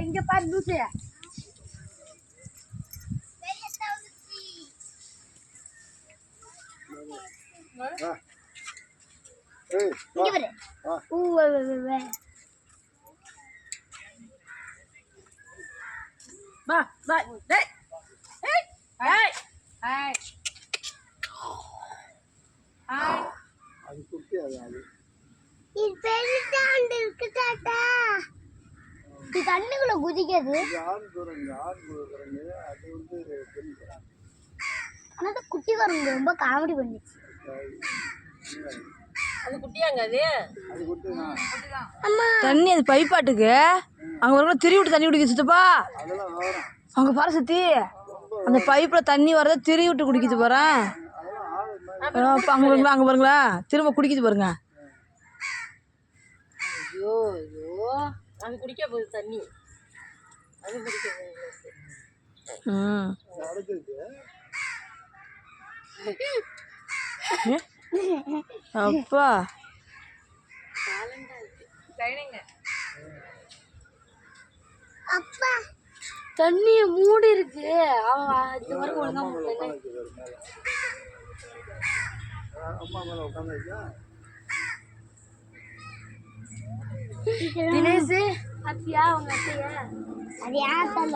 இங்க பாரு லூசு ஏய் இங்க பாரு ஆ. ஊ, வே, வே, வே, வே. வா வா டேய் இது ஆண் குரங்கு ஆண் குரங்கு அது வந்து பெண் குரங்கு ஆனா அந்த குட்டி குரங்கு ரொம்ப காமெடி பண்ணிச்சு. அது குட்டியாங்க அது? அது தண்ணி அது பைப்பாட்டுக்கு. அங்க ஒரு திரி விட்டு தண்ணி குடிக்க சித்தப்பா. அதெல்லாம் வரும் அங்க பாரு சுத்தி. அந்த பைப்ல தண்ணி வரத திரி விட்டு குடிக்குது மாதிரி அங்க பாருங்களா அங்க பாருங்களா. திரும்ப குடிக்குது பாருங்க. ஐயோ ஐயோ. அது குடிக்க போகுது தண்ணி அது குடிக்க போகுது ம் அடைச்சிருக்கு அப்பா. அப்பா. தண்ணிய மூடி இருக்கு இது வரைக்கும் ஒழுங்கா உட்காந்து மேலே At yaw, nga siya. Ari ata